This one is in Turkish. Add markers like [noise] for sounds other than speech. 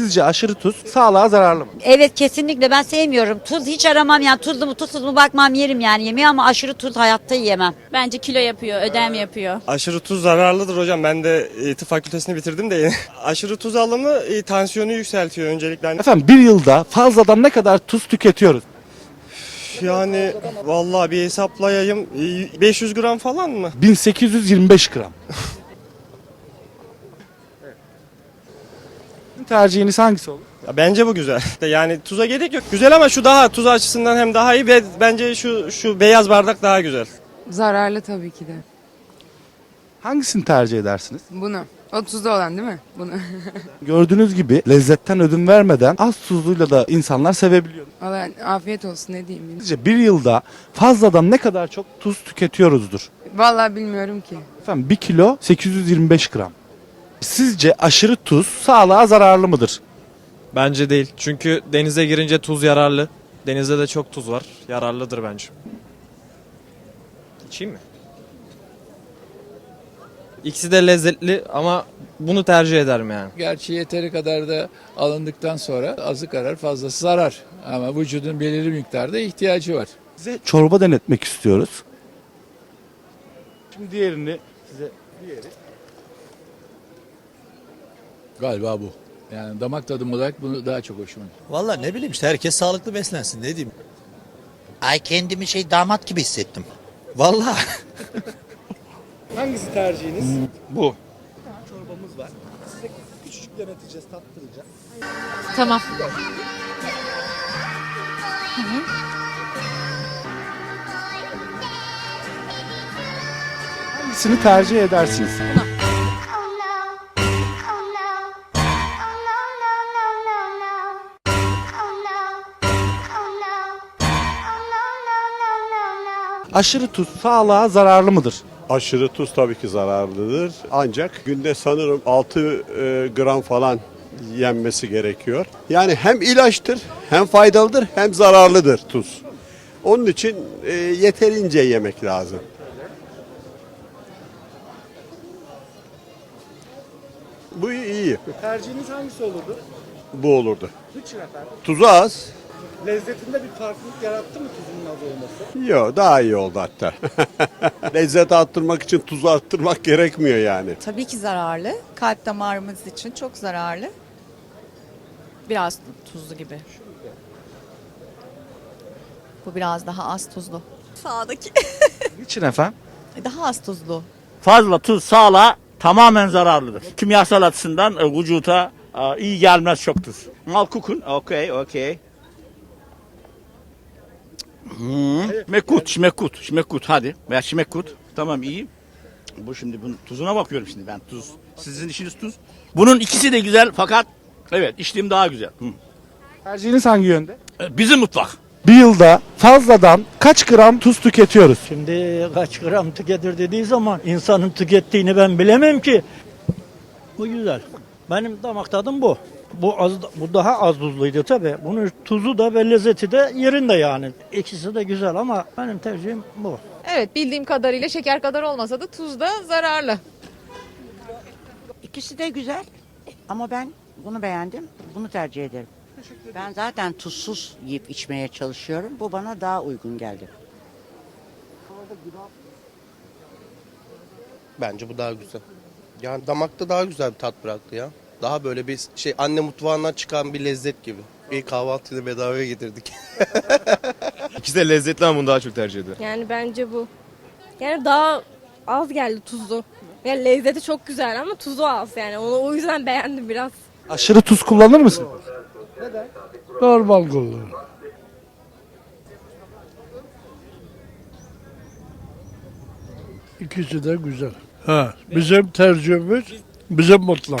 Sizce aşırı tuz sağlığa zararlı mı? Evet kesinlikle ben sevmiyorum. Tuz hiç aramam yani tuzlu mu tuzsuz mu bakmam yerim yani yemeği ama aşırı tuz hayatta yiyemem. Bence kilo yapıyor, ödem yapıyor. Aşırı tuz zararlıdır hocam. Ben de e, tıp fakültesini bitirdim de. [laughs] Aşırı tuz alımı e, tansiyonu yükseltiyor öncelikle. Hani Efendim bir yılda fazladan ne kadar tuz tüketiyoruz? Yani vallahi bir hesaplayayım. E, 500 gram falan mı? 1825 gram. [laughs] Tercihiniz hangisi olur? Ya bence bu güzel. [laughs] Yani tuza gerek yok. Güzel ama şu daha tuz açısından hem daha iyi ve bence şu şu beyaz bardak daha güzel. Zararlı tabii ki de. Hangisini tercih edersiniz? Bunu. O tuzlu olan değil mi? Bunu. [laughs] Gördüğünüz gibi lezzetten ödün vermeden az tuzluyla da insanlar sevebiliyor. Valla afiyet olsun ne diyeyim. Sizce bir yılda fazladan ne kadar çok tuz tüketiyoruzdur? Vallahi bilmiyorum ki. Efendim 1 kilo 825 gram. Sizce aşırı tuz sağlığa zararlı mıdır? Bence değil. Çünkü denize girince tuz yararlı. Denizde de çok tuz var. Yararlıdır bence. İçeyim mi? İkisi de lezzetli ama bunu tercih ederim yani. Gerçi yeteri kadar da alındıktan sonra azı karar fazlası zarar. Ama vücudun belirli miktarda ihtiyacı var. Size çorba denetmek istiyoruz. Şimdi diğerini size Galiba bu. Yani damak tadım olarak bunu daha çok hoşuma gidiyor. Valla ne bileyim işte herkes sağlıklı beslensin ne diyeyim. Ay kendimi şey damat gibi hissettim. Valla. [laughs] Hangisi tercihiniz? Bu. Çorbamız var. Size küçücük deneteceğiz, tattıracağız. Tamam. Hangisini tercih edersiniz? Oh Aşırı tuz sağlığa zararlı mıdır? Aşırı tuz tabii ki zararlıdır. Ancak günde sanırım 6 e, gram falan yenmesi gerekiyor. Yani hem ilaçtır, hem faydalıdır, hem zararlıdır tuz. Onun için e, yeterince yemek lazım. Bu iyi. Tercihiniz hangisi olurdu? Bu olurdu. Niçin efendim? Tuzu az. Lezzetinde bir farklılık yarattı mı tuzun az olması? Yok daha iyi oldu hatta. [laughs] Lezzet arttırmak için tuzu arttırmak gerekmiyor yani. Tabii ki zararlı. Kalp damarımız için çok zararlı. Biraz tuzlu gibi. Bu biraz daha az tuzlu. Sağdaki. Niçin efendim? Daha az tuzlu. Fazla tuz sağlığa tamamen zararlıdır. Kimyasal açısından e, vücuta e, iyi gelmez çok tuz. Al kukun. Okey, okey. Hmm. Mekut, şmekut, şmekut hadi. Veya şmekut. Tamam iyi. Bu şimdi bunun tuzuna bakıyorum şimdi ben tuz. Sizin işiniz tuz. Bunun ikisi de güzel fakat evet içtiğim daha güzel. Hı. Tercihiniz hangi yönde? E, Bizim mutfak. Bir yılda fazladan kaç gram tuz tüketiyoruz? Şimdi kaç gram tüketir dediği zaman insanın tükettiğini ben bilemem ki. Bu güzel. Benim damak tadım bu. Bu az, bu daha az tuzluydu tabii. Bunun tuzu da ve lezzeti de yerinde yani. İkisi de güzel ama benim tercihim bu. Evet bildiğim kadarıyla şeker kadar olmasa da tuz da zararlı. İkisi de güzel ama ben bunu beğendim. Bunu tercih ederim. Ben zaten tuzsuz yiyip içmeye çalışıyorum. Bu bana daha uygun geldi. Bence bu daha güzel. Yani damakta daha güzel bir tat bıraktı ya. Daha böyle bir şey anne mutfağından çıkan bir lezzet gibi. Bir kahvaltıyı bedavaya getirdik. [laughs] İkisi de lezzetli ama bunu daha çok tercih ederim. Yani bence bu. Yani daha az geldi tuzlu. Yani lezzeti çok güzel ama tuzu az yani. Onu o yüzden beğendim biraz. Aşırı tuz kullanır mısın? Normal kullanım. İkisi de güzel. Ha, bizim tercihimiz bizim mutlak.